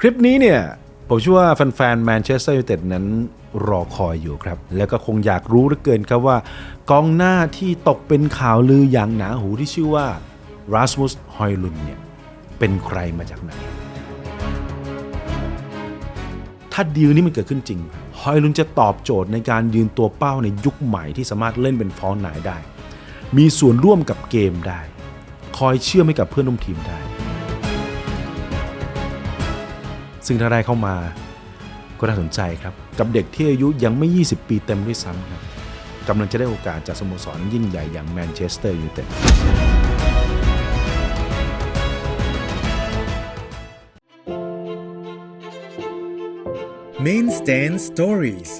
คลิปนี้เนี่ยผมเชื่อว่าแฟนๆแมนเชสเตอร์ยูไนเต็ดนั้นรอคอยอยู่ครับ แล้วก็คงอยากรู้เหลือเกินครับว่ากองหน้าที่ตกเป็นข่าวลืออย่างหนาหูที่ชื่อว่าราสมุสฮอยลุนเนี่ยเป็นใครมาจากไหน ถ้าดีลนี้มันเกิดขึ้นจริง ฮอยลุนจะตอบโจทย์ในการยืนตัวเป้าในยุคใหม่ที่สามารถเล่นเป็นฟอนไหนได้ มีส่วนร่วมกับเกมได้ คอยเชื่อมให้กับเพื่อนร่วมทีมได้ ซึ่งถ้าได้เข้ามาก็น่าสนใจครับ กับเด็กที่อายุยังไม่ 20 ปีเต็มด้วยซ้ำครับกำลังจะได้โอกาสจากสโมสรยิ่งใหญ่อย่างแมนเชสเตอร์ยูไนเต็ด Main Stand Stories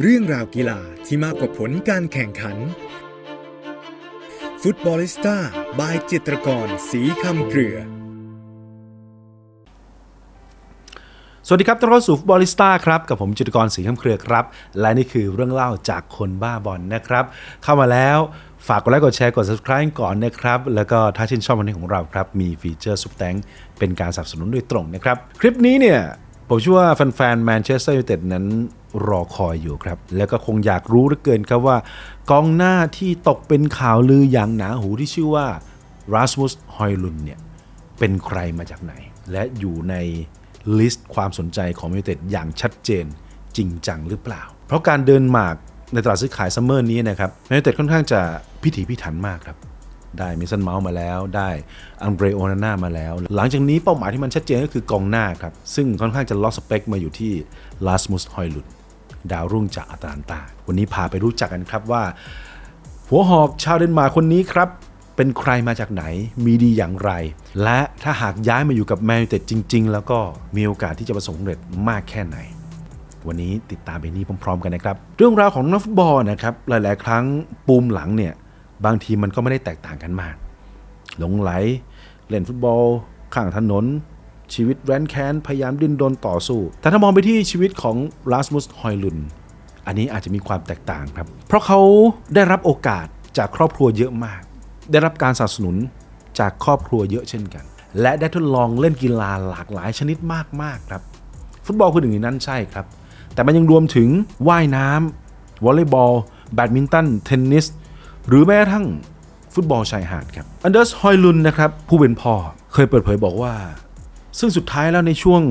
เรื่องราวกีฬาที่มากกว่าผลการแข่งขัน ฟุตบอลิสต้าบายจิตรกร สีคำเกลือ สวัสดีครับต้อนรับสู่ฟุตบอลิสต้าครับกับผมจิตรกรสีข้ามเครือครับ และนี่คือเรื่องเล่าจากคนบ้าบอลนะครับ เข้ามาแล้วฝากกดไลค์กดแชร์กด subscribe ก่อนนะครับ แล้วก็ถ้าชื่นชอบวันนี้ของเราครับ มีฟีเจอร์ซุปแตงเป็นการสนับสนุนโดยตรงนะครับ คลิปนี้เนี่ย ผมเชื่อว่าแฟนๆแมนเชสเตอร์ยูไนเต็ดนั้นรอคอยอยู่ครับ แล้วก็คงอยากรู้เหลือเกินครับว่า กองหน้าที่ตกเป็นข่าวลืออย่างหนาหูที่ชื่อว่าราสมุสฮอยลุนเนี่ยเป็นใครมาจากไหน และอยู่ใน ลิสต์ความสนใจของยูไนเต็ดอย่างชัดเจนจริงจังหรือเปล่า เพราะการเดินหมากในตลาดซื้อขายซัมเมอร์นี้นะครับยูไนเต็ดค่อนข้างจะพิถีพิถันมากครับได้มิสันเมาส์มาแล้วได้อังเบรโอนาน่ามาแล้ว หลังจากนี้เป้าหมายที่มันชัดเจนก็คือกองหน้าครับ ซึ่งค่อนข้างจะล็อกสเปคมาอยู่ที่ลาสมุสฮอยลุดดาวรุ่งจากอาตาลันตา วันนี้พาไปรู้จักกันครับว่า หัวหอกชาวเดนมาร์กคนนี้ครับ เป็นใครมาจากไหน มีดีอย่างไร และถ้าหากย้ายมาอยู่กับแมนยูเต็ดจริง ๆ แล้วก็มีโอกาสที่จะประสบความสำเร็จมากแค่ไหน วันนี้ติดตามไปนี้พร้อมๆกันนะครับ เรื่องราวของนักฟุตบอลนะครับหลาย ๆ ครั้งปูมหลังเนี่ยบางทีมันก็ไม่ได้แตกต่างกันมาก หลงไหล เล่นฟุตบอล ข้างถนน ชีวิตแร้นแค้น พยายามดิ้นรนต่อสู้ แต่ถ้ามองไปที่ชีวิตของลาสมุสฮอยลุนอันนี้อาจจะมีความแตกต่างครับ เพราะเขาได้รับโอกาสจากครอบครัวเยอะมาก ได้รับการสนับสนุนจากครอบครัวเยอะเช่นกัน และได้ทดลองเล่นกีฬาหลากหลายชนิดมากๆครับ ฟุตบอลคือหนึ่งในนั้นใช่ครับ แต่มันยังรวมถึงว่ายน้ำวอลเลย์บอล แบดมินตัน เทนนิส หรือแม้กระทั่งฟุตบอลชายหาดครับ อันเดอร์สฮอยลุนนะครับผู้เป็นพ่อเคยเปิดเผยบอกว่า ซึ่งสุดท้ายแล้วในช่วง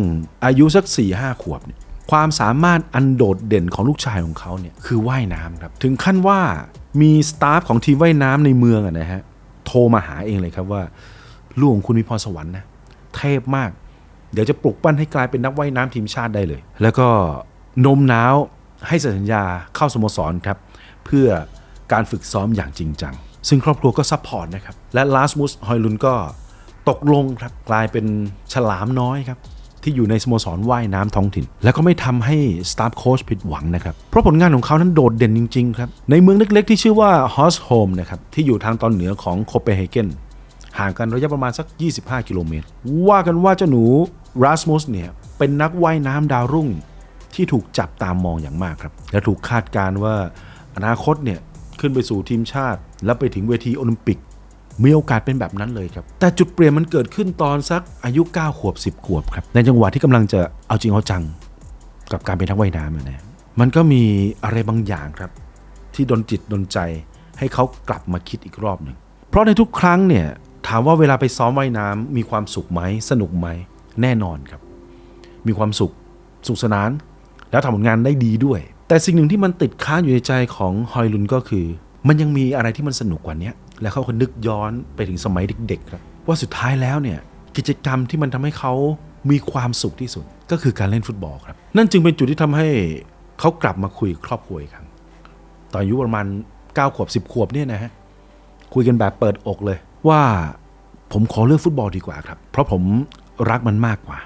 อายุสัก 4 5 ขวบเนี่ยความสามารถอันโดดเด่นของลูกชายของเขาเนี่ยคือว่ายน้ำครับ ถึงขั้นว่ามีสตาฟของทีมว่ายน้ำในเมืองอะนะฮะ โทรมาหาเองเลยครับว่า ลูกของคุณมีพรสวรรค์นะเทพมาก เดี๋ยวจะปลุกปั้นให้กลายเป็นนักว่ายน้ำทีมชาติได้เลย แล้วก็โน้มน้าวให้สัญญาเข้าสโมสรครับ เพื่อการฝึกซ้อมอย่างจริงจัง ซึ่งครอบครัวก็ซัพพอร์ตนะครับ และลาสมุสฮอยลุนก็ตกลงครับ กลายเป็นฉลามน้อยครับ ที่อยู่ในสโมสรว่ายน้ำท้องถิ่น แล้วก็ไม่ทำให้สตาฟโค้ชผิดหวังนะครับ เพราะผลงานของเขานั้นโดดเด่นจริงๆครับ ในเมืองเล็กๆ ที่ชื่อว่าฮอสโฮมนะครับที่อยู่ทางตอนเหนือของโคเปนเฮเกนห่างกันระยะประมาณสัก 25 กิโลเมตร ว่ากันว่าเจ้าหนูราสมุสเนี่ยเป็นนักว่ายน้ำดาวรุ่งที่ถูกจับตามมองอย่างมากครับ และถูกคาดการณ์ว่าอนาคตเนี่ยขึ้นไปสู่ทีมชาติ แล้วไปถึงเวทีโอลิมปิก มีโอกาสเป็นแบบนั้นเลยครับ แต่จุดเปลี่ยนมันเกิดขึ้นตอนสักอายุ 9 ขวบ 10 ขวบครับ ในจังหวะที่กำลังจะเอาจริงเอาจังกับการเป็นนักว่ายน้ำนะมันก็มีอะไรบางอย่างครับ ที่ดนจิตดนใจให้เขากลับมาคิดอีกรอบหนึ่งเพราะในทุกครั้งเนี่ยถามว่าเวลาไปซ้อมว่ายน้ำมีความสุขไหมสนุกไหมแน่นอนครับ มีความสุขสุขสนาน แล้วทำผลงานได้ดีด้วย แต่สิ่งหนึ่งที่มันติดค้างอยู่ในใจของฮอยลุนก็คือ มันยังมีอะไรที่มันสนุกกว่านี้ แล้วเขาก็นึกย้อนไปถึงสมัยเด็กๆครับ ว่าสุดท้ายแล้วเนี่ยกิจกรรมที่มันทำให้เขามีความสุขที่สุดก็คือการเล่นฟุตบอลครับ นั่นจึงเป็นจุดที่ทำให้เขากลับมาคุยครอบครัวอีกครั้งตอนอายุประมาณ9ขวบ10 ขวบเนี่ยนะฮะคุยกันแบบเปิดอกเลย ว่าผมขอเลือกฟุตบอลดีกว่าครับ เพราะผมรักมันมากกว่า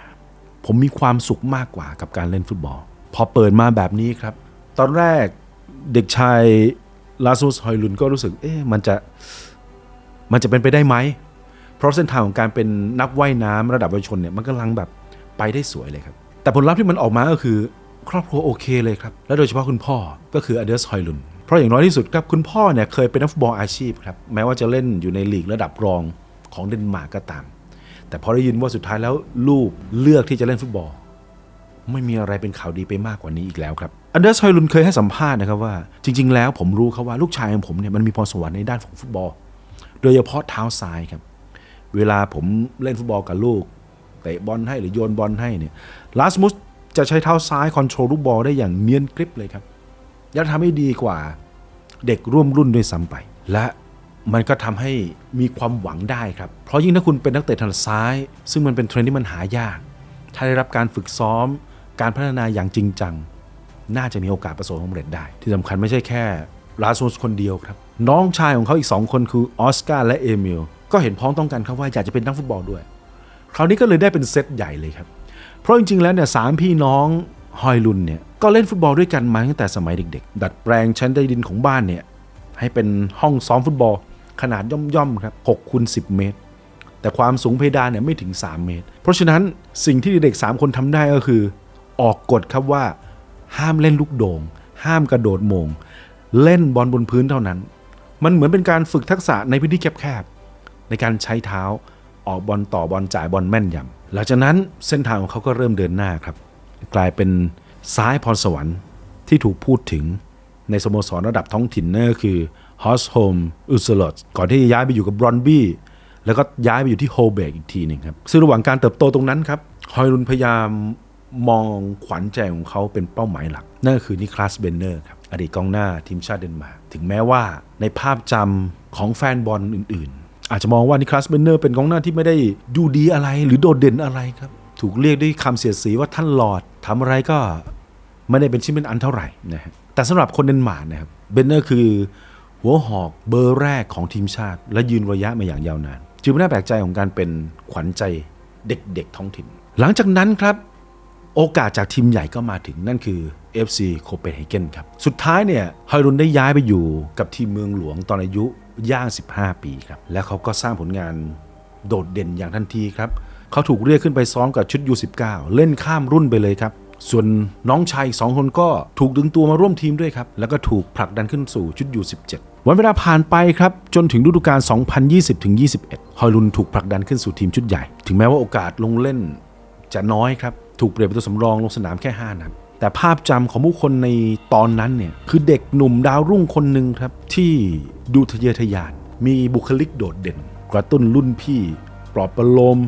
ผมมีความสุขมากกว่ากับการเล่นฟุตบอล พอเปิดมาแบบนี้ครับ ตอนแรกเด็กชายลาซูสฮอยลุนก็รู้สึกเอ๊ะมันจะ มันจะเป็นไปได้ไหม เพราะเส้นทางของการเป็นนักว่ายน้ำระดับเยาวชนเนี่ยมันกำลังแบบไปได้สวยเลยครับ แต่ผลลัพธ์ที่มันออกมาก็คือ ครอบครัวโอเคเลยครับ และโดยเฉพาะคุณพ่อก็คืออเดอร์สฮอยลุนเพราะอย่างน้อยที่สุดครับคุณพ่อเนี่ยเคยเป็นนักฟุตบอลอาชีพครับแม้ว่าจะเล่นอยู่ในลีกระดับรองของเดนมาร์กก็ตาม แต่พอได้ยินว่าสุดท้ายแล้วลูกเลือกที่จะเล่นฟุตบอล ไม่มีอะไรเป็นข่าวดีไปมากกว่านี้อีกแล้วครับอันเดอร์สไฮลุนเคยให้สัมภาษณ์นะครับว่า จริง ๆ แล้วผมรู้ครับว่าลูกชายของผมเนี่ยมันมีพรสวรรค์ในด้านของฟุตบอล โดยเฉพาะเท้าซ้ายครับ เวลาผมเล่นฟุตบอลกับลูกเตะบอลให้หรือโยนบอลให้เนี่ยลาสมุสจะใช้เท้าซ้ายคอนโทรลลูกบอลได้อย่างเนียนกริบเลยครับยังทำให้ดีกว่าเด็กร่วมรุ่นด้วยซ้ำไป และมันก็ทำให้มีความหวังได้ครับ เพราะยิ่งถ้าคุณเป็นนักเตะทางซ้าย ซึ่งมันเป็นเทรนด์ที่มันหายาก ถ้าได้รับการฝึกซ้อม การพัฒนาอย่างจริงจัง น่าจะมีโอกาสประสบความสำเร็จได้ ที่สำคัญไม่ใช่แค่ลาสมุสคนเดียวครับ น้องชายของเขาอีก2คนคือออสการ์และเอมิลก็เห็นพ้องต้องกันครับว่าอยากจะเป็นนักฟุตบอลด้วย คราวนี้ก็เลยได้เป็นเซตใหญ่เลยครับ เพราะจริงๆแล้วเนี่ยสามพี่น้องฮอยลุนเนี่ยก็เล่นฟุตบอลด้วยกันมาตั้งแต่สมัยเด็ก ๆ ดัดแปลงชั้นใต้ดินของบ้านเนี่ยให้เป็นห้องซ้อมฟุตบอลขนาดย่อมๆครับ6คูณ10 เมตร แต่ความสูงเพดานเนี่ยไม่ถึง 3 เมตร เพราะฉะนั้นสิ่งที่เด็ก 3 คนทำได้ก็คือ ออกกฎครับว่า ห้ามเล่นลูกโดง่งห้ามกระโดดโมง เล่นบอลบนพื้นเท่านั้น มันเหมือนเป็นการฝึกทักษะในพื้นที่แคบๆในการใช้เท้าออกบอลต่อบอลจ่ายบอลแม่นยำหลังจากนั้นเส้นทางของเขาก็เริ่มเดินหน้าครับ กลายเป็นซ้ายพรสวรรค์ที่ถูกพูดถึงในสโมสรระดับท้องถิ่นนั่นก็คือฮอสโฮมอุสลอตก่อนที่จะย้ายไปอยู่กับบรอนบี้แล้วก็ย้ายไปอยู่ที่โฮเบกอีกทีหนึ่งครับ ซึ่งระหว่างการเติบโตตรงนั้นครับฮอยรุนพยายามมองขวัญใจของเขาเป็นเป้าหมายหลัก นั่นก็คือนิคลัสเบนเนอร์ครับ อดีตกองหน้าทีมชาติเดนมาร์กถึงแม้ว่าในภาพจำของแฟนบอลอื่น ๆ อาจจะมองว่านิคลัสเบนเนอร์เป็นกองหน้าที่ไม่ได้ดูดีอะไรหรือโดดเด่นอะไรครับ ถูกเรียกด้วยคำเสียดสีว่าท่านหลอดทำอะไรก็ไม่ได้เป็นชิ้นเป็นอันเท่าไหร่นะฮะแต่สำหรับคนเดนมาร์กนะครับเบนเนอร์คือหัวหอกเบอร์แรกของทีมชาติ และยืนระยะมาอย่างยาวนาน จึงไม่น่าแปลกใจของการเป็นขวัญใจเด็กๆท้องถิ่น หลังจากนั้นครับ โอกาสจากทีมใหญ่ก็มาถึงนั่นคือ FC โคเปนเฮเกนครับ สุดท้ายเนี่ยฮอยรุนได้ย้ายไปอยู่กับทีมเมืองหลวงตอนอายุย่าง 15 ปีครับ และเขาก็สร้างผลงานโดดเด่นอย่างทันทีครับ เขาถูกเรียกขึ้นไปซ้อมกับชุด U19 เล่นข้ามรุ่นไปเลยครับ ส่วนน้องชายสองคนก็ถูกดึงตัวมาร่วมทีมด้วยครับ แล้วก็ถูกผลักดันขึ้นสู่ชุด U17 วันเวลาผ่านไปครับ จนถึงฤดูกาล 2020-21 ฮอยลุนถูกผลักดันขึ้นสู่ทีมชุดใหญ่ ถึงแม้ว่าโอกาสลงเล่นจะน้อยครับ ถูกเปลี่ยนเป็นตัวสำรองลงสนามแค่5นัดแต่ภาพจำของผู้คนในตอนนั้นเนี่ยคือเด็กหนุ่มดาวรุ่งคนหนึ่งครับที่ดูทะเยอทะยาน มีบุคลิกโดดเด่น กระตุ้นรุ่นพี่ปลอบประโลม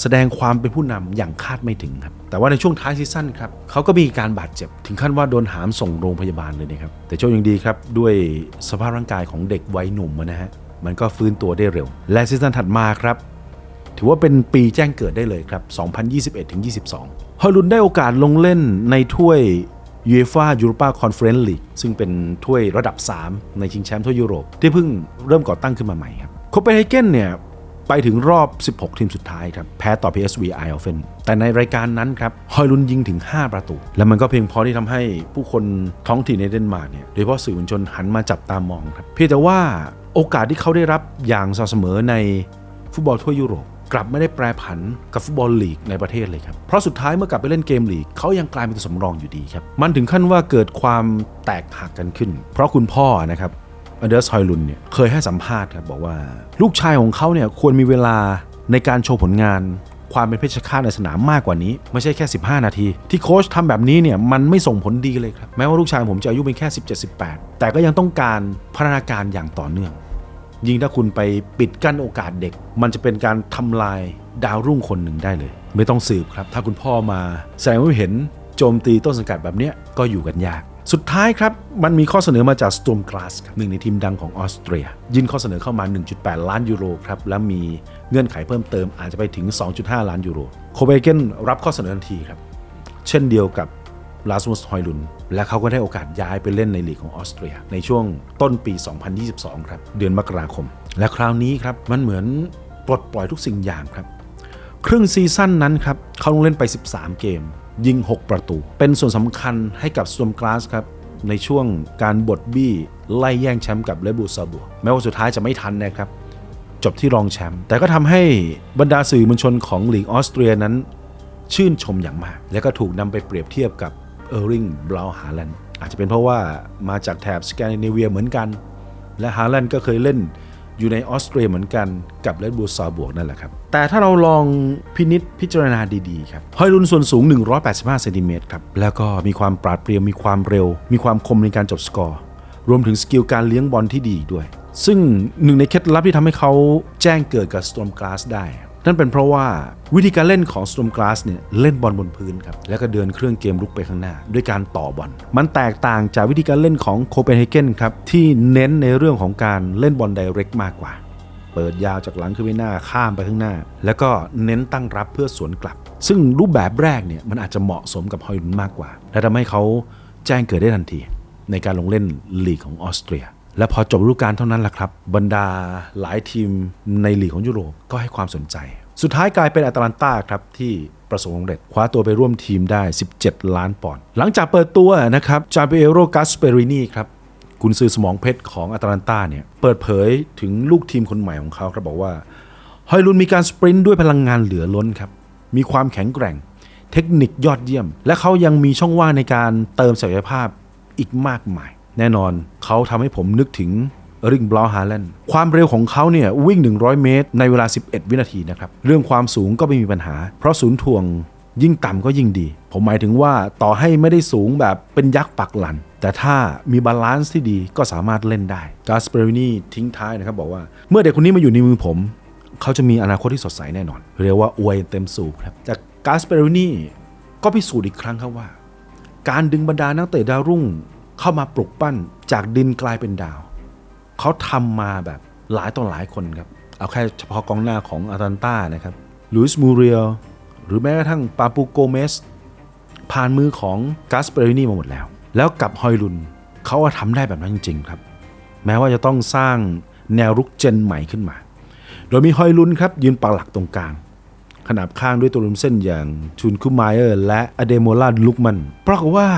แสดงความเป็นผู้นำอย่างคาดไม่ถึงครับ แต่ว่าในช่วงท้ายซีซั่นครับเขาก็มีการบาดเจ็บ ถึงขั้นว่าโดนหามส่งโรงพยาบาลเลยนะครับ แต่โชคยังดีครับ ด้วยสภาพร่างกายของเด็กวัยหนุ่มนะฮะมันก็ฟื้นตัวได้เร็ว และซีซั่นถัดมาครับ ถือว่าเป็นปีแจ้งเกิดได้เลยครับ 2021-22 ฮอลุนได้โอกาสลงเล่นในถ้วย UEFA Europa Conference League ซึ่งเป็นถ้วยระดับ 3 ในชิงแชมป์ทั่วยุโรป ที่เพิ่งเริ่มก่อตั้งขึ้นมาใหม่ครับโคเปนเฮเกนเนี่ยไปถึงรอบ 16 ทีมสุดท้ายครับ แพ้ต่อ PSV Eindhoven แต่ในรายการนั้นครับ ฮอยลุนยิงถึง 5 ประตู และมันก็เพียงพอที่ทำให้ผู้คนท้องถิ่นในเดนมาร์กเนี่ย โดยเฉพาะสื่อมวลชนหันมาจับตามองครับ เพียงแต่ว่าโอกาสที่เขาได้รับอย่างสม่ำเสมอในฟุตบอลทั่วยุโรป กลับไม่ได้แปรผันกับฟุตบอลลีกในประเทศเลยครับ เพราะสุดท้ายเมื่อกลับไปเล่นเกมลีกเขายังกลายเป็นตัวสำรองอยู่ดีครับ มันถึงขั้นว่าเกิดความแตกหักกันขึ้น เพราะคุณพ่อนะครับอันเดอร์สฮอยลุนเนี่ยเคยให้สัมภาษณ์ครับบอกว่า ลูกชายของเขาเนี่ยควรมีเวลาในการโชว์ผลงาน ความเป็นเพชฌฆาตในสนามมากกว่านี้ ไม่ใช่แค่ 15 นาที ที่โค้ชทำแบบนี้เนี่ยมันไม่ส่งผลดีเลยครับแม้ว่าลูกชายผมจะอายุเป็นแค่ 17-18 แต่ก็ยังต้องการพัฒนาการอย่างต่อเนื่อง ยิ่งถ้าคุณไปปิดกั้นโอกาสเด็ก มันจะเป็นการทำลายดาวรุ่งคนหนึ่งได้เลย ไม่ต้องสืบครับ ถ้าคุณพ่อมาแสดงว่าเห็นโจมตีต้นสังกัดแบบนี้ก็อยู่กันยาก สุดท้ายครับ มันมีข้อเสนอมาจาก Storm Glass หนึ่งในทีมดังของออสเตรียยื่นข้อเสนอเข้ามา 1.8 ล้านยูโรครับและมีเงื่อนไขเพิ่มเติมอาจจะไปถึง 2.5 ล้านยูโรโคเบเกนรับข้อเสนอทันทีครับเช่นเดียวกับ ลาสมุสฮอยลุนและเขาก็ได้โอกาสย้ายไปเล่นในลีกของออสเตรีย ในช่วงต้นปี 2022 ครับเดือนมกราคม และคราวนี้ครับมันเหมือนปลดปล่อยทุกสิ่งอย่างครับ ครึ่งซีซั่นนั้นครับเขาลงเล่นไป 13 เกม ยิง 6 ประตู เป็นส่วนสำคัญให้กับสโตมกลาสครับในช่วงการบดบี้ไล่แย่งแชมป์กับเลบูซาบัวแม้ว่าสุดท้ายจะไม่ทันนะครับจบที่รองแชมป์แต่ก็ทำให้บรรดาสื่อมวลชนของลีกออสเตรียนั้นชื่นชมอย่างมาก และก็ถูกนำไปเปรียบเทียบกับ เออร์ริงบราวฮาแลนด์อาจจะเป็นเพราะว่ามาจากแถบสแกนดิเนเวียเหมือนกัน และฮาแลนด์ก็เคยเล่นอยู่ในออสเตรียเหมือนกันกับเลดบูซาบวกนั่นแหละครับ แต่ถ้าเราลองพินิษพิจารณาดีๆครับฮอยลุนส่วนสูง 185เซนติเมตรครับ แล้วก็มีความปราดเปรียวมีความเร็ว มีความคมในการจบสกอร์ รวมถึงสกิลการเลี้ยงบอลที่ดีด้วย ซึ่งหนึ่งในเคล็ดลับที่ทำให้เขาแจ้งเกิดกับ Storm Glass ได้ นั่นเป็นเพราะว่าวิธีการเล่นของ Storm Glass เนี่ยเล่นบอลบนพื้นครับแล้วก็เดินเครื่องเกมลุกไปข้างหน้า ด้วยการต่อบอลมันแตกต่างจากวิธีการเล่นของโคเปนเฮเกนครับที่เน้นในเรื่องของการเล่นบอลไดเรกมากกว่า เปิดยาวจากหลังขึ้นไปหน้าข้ามไปข้างหน้า แล้วก็เน้นตั้งรับเพื่อสวนกลับ ซึ่งรูปแบบแรกเนี่ยมันอาจจะเหมาะสมกับฮอยลุนมากกว่า และทำให้เขาแจ้งเกิดได้ทันที ในการลงเล่นลีกของออสเตรียและพอจบฤดูกาลเท่านั้นแหละครับ บรรดาหลายทีมในลีกของยุโรปก็ให้ความสนใจ สุดท้ายกลายเป็นแอตาลันตาครับที่ประสบความสำเร็จคว้าตัวไปร่วมทีมได้ 17 ล้านปอนด์หลังจากเปิดตัวนะครับจาเปเอโรกัสเปรินีครับกุนซือสมองเพชรของอตาลันตาเนี่ยเปิดเผยถึงลูกทีมคนใหม่ของเขาครับบอกว่าฮอยลุนมีการสปรินต์ด้วยพลังงานเหลือล้นครับมีความแข็งแกร่ง เทคนิคยอดเยี่ยม และเขายังมีช่องว่างในการเติมศักยภาพอีกมากมาย แน่นอนเขาทำให้ผมนึกถึง ริงบลาฮาแลนด์ความเร็วของเขาเนี่ยวิ่ง 100 เมตร ในเวลา 11 วินาทีนะครับ เรื่องความสูงก็ไม่มีปัญหา เพราะศูนย์ถ่วงยิ่งต่ำก็ยิ่งดี ผมหมายถึงว่าต่อให้ไม่ได้สูงแบบเป็นยักษ์ปักหลัน แต่ถ้ามีบาลานซ์ที่ดีก็สามารถเล่นได้กาสเปรินีทิ้งท้ายนะครับบอกว่าเมื่อเด็กคนนี้มาอยู่ในมือผม เขาจะมีอนาคตที่สดใสแน่นอน เรียกว่าอวยเต็มสูบครับจากกาสเปรินีก็พิสูจน์อีกครั้งครับว่า การดึงบรรดานักเตะดาวรุ่ง เข้ามาปลุกปั้นจากดินกลายเป็นดาว เขาทำมาแบบหลายต่อหลายคนครับ เอาแค่เฉพาะกองหน้าของอาตันต้านะครับลุยส์มูเรียลหรือแม้กระทั่งปาปูโกเมส ผ่านมือของกาสเปรินีมาหมดแล้ว แล้วกับฮอยลุนเขาก็ทำได้แบบนั้นจริง ๆ ครับ แม้ว่าจะต้องสร้างแนวรุกเจนใหม่ขึ้นมา โดยมีฮอยลุนครับ ยืนปักหลักตรงกลาง ขนาบข้างด้วยตัวรุมเส้นอย่างชุนคุมายเออร์และอเดโมลาลุกมันเพราะว่า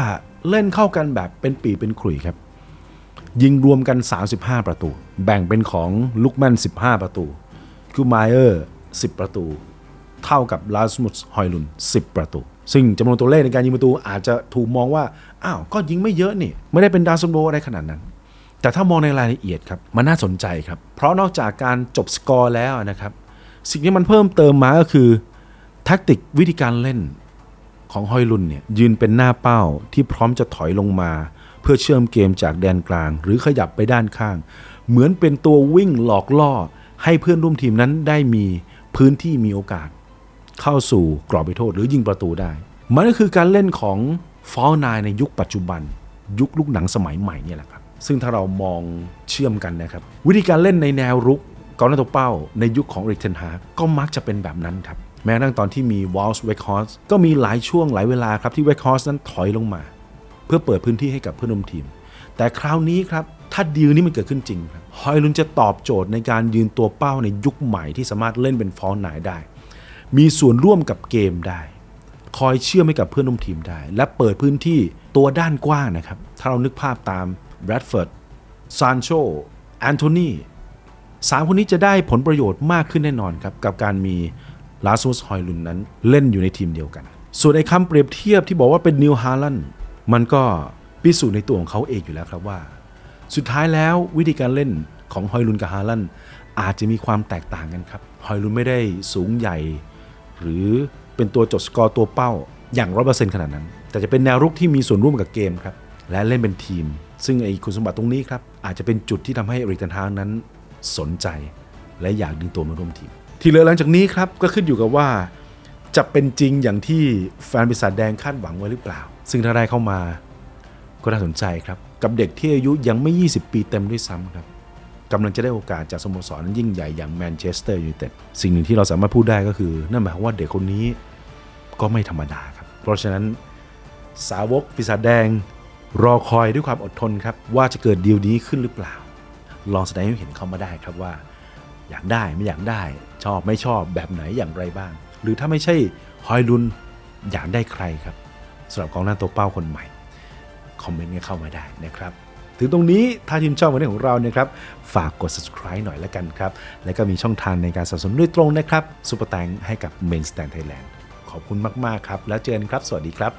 เล่นเข้ากันแบบเป็นปีเป็นขลุ่ยครับ ยิงรวมกัน 35 ประตู แบ่งเป็นของลุกแมน 15 ประตูคูมายเออร์ 10 ประตู เท่ากับลาสมุสฮอยลุน 10 ประตู ซึ่งจำนวนตัวเลขในการยิงประตูอาจจะถูกมองว่า อ้าว ก็ยิงไม่เยอะนี่ ไม่ได้เป็นดาวซันโบอะไรขนาดนั้น แต่ถ้ามองในรายละเอียดครับ มันน่าสนใจครับ เพราะนอกจากการจบสกอร์แล้วนะครับ สิ่งที่มันเพิ่มเติมมาก็คือแทคติกวิธีการเล่นของฮอยลุนเนี่ยยืนเป็นหน้าเป้าที่พร้อมจะถอยลงมา เพื่อเชื่อมเกมจากแดนกลาง หรือขยับไปด้านข้าง เหมือนเป็นตัววิ่งหลอกล่อ ให้เพื่อนร่วมทีมนั้นได้มีพื้นที่มีโอกาส เข้าสู่กรอบไปโทษหรือยิงประตูได้ มันก็คือการเล่นของฟอลนายในยุคปัจจุบัน ยุคลูกหนังสมัยใหม่นี่แหละครับซึ่งถ้าเรามองเชื่อมกันนะครับ วิธีการเล่นในแนวรุกกองหน้าตัวเป้า ในยุคของริกเทนฮาก็มักจะเป็นแบบนั้นครับแม้นั่งตอนที่มีวอลส์เวคฮอสก็มีหลายช่วงหลายเวลาครับที่เวคฮอสนั้นถอยลงมา พื่อเปิดพื้นที่ให้กับเพื่อนร่วมทีม แต่คราวนี้ครับถ้าดีลนี้มันเกิดขึ้นจริงครับฮอยลุนจะตอบโจทย์ในการยืนตัวเป้าในยุคใหม่ที่สามารถเล่นเป็นฟอลนายได้ มีส่วนร่วมกับเกมได้ คอยเชื่อมให้กับเพื่อนร่วมทีมได้ และเปิดพื้นที่ตัวด้านกว้างนะครับ ถ้าเรานึกภาพตามแบรดเฟิร์ดซานโชแอนโทนีสามคนนี้จะได้ผลประโยชน์มากขึ้นแน่นอนครับ กับการมีลาซูสฮอยลุนนั้นเล่นอยู่ในทีมเดียวกัน ส่วนไอ้คำเปรียบเทียบที่บอกว่าเป็นนิวฮาลัน มันก็พิสูจน์ในตัวของเขาเองอยู่แล้วครับว่า สุดท้ายแล้ววิธีการเล่นของฮอยลุนกับฮาลันอาจจะมีความแตกต่างกันครับฮอยลุนไม่ได้สูงใหญ่ หรือเป็นตัวจดสกอร์ตัวเป้าอย่างร้อเปอร์เซ็นต์ขนาดนั้น แต่จะเป็นแนวรุกที่มีส่วนร่วมกับเกมครับ และเล่นเป็นทีม ซึ่งไอ้คุณสมบัติตรงนี้ครับ อาจจะเป็นจุดที่ทำให้เอริกเทนฮางนั้นสนใจ และอยากดึงตัวมาร่วมทีม ที่เหลือหลังจากนี้ครับก็ขึ้นอยู่กับว่า จะเป็นจริงอย่างที่แฟนปีศาจแดงคาดหวังไว้หรือเปล่า ซึ่งถ้าได้เข้ามาก็น่าสนใจครับ กับเด็กที่อายุยังไม่ 20 ปีเต็มด้วยซ้ำครับกำลังจะได้โอกาสจากสโมสรยิ่งใหญ่อย่างแมนเชสเตอร์ยูไนเต็ดสิ่งหนึ่งที่เราสามารถพูดได้ก็คือ นั่นหมายความว่าเด็กคนนี้ก็ไม่ธรรมดาครับ เพราะฉะนั้นสาวกปีศาจแดงรอคอยด้วยความอดทนครับ ว่าจะเกิดดีลนี้ขึ้นหรือเปล่า ลองแสดงให้เห็นเขามาได้ครับว่า อยากได้ไม่อยากได้ชอบไม่ชอบแบบไหนอย่างไรบ้าง หรือถ้าไม่ใช่ฮอยลุนอยากได้ใครครับ สำหรับกองหน้าตัวเป้าคนใหม่คอมเมนต์กันเข้ามาได้นะครับถึงตรงนี้ถ้าชื่นชอบวันนี้ของเรานะครับ ฝากกด subscribe หน่อยแล้วกันครับ และก็มีช่องทางในการสนับสนุนด้วยตรงนะครับซุปเปอร์แตงให้กับ Main Stand Thailand ขอบคุณมาก ๆ ครับ แล้วเจอกันครับ สวัสดีครับ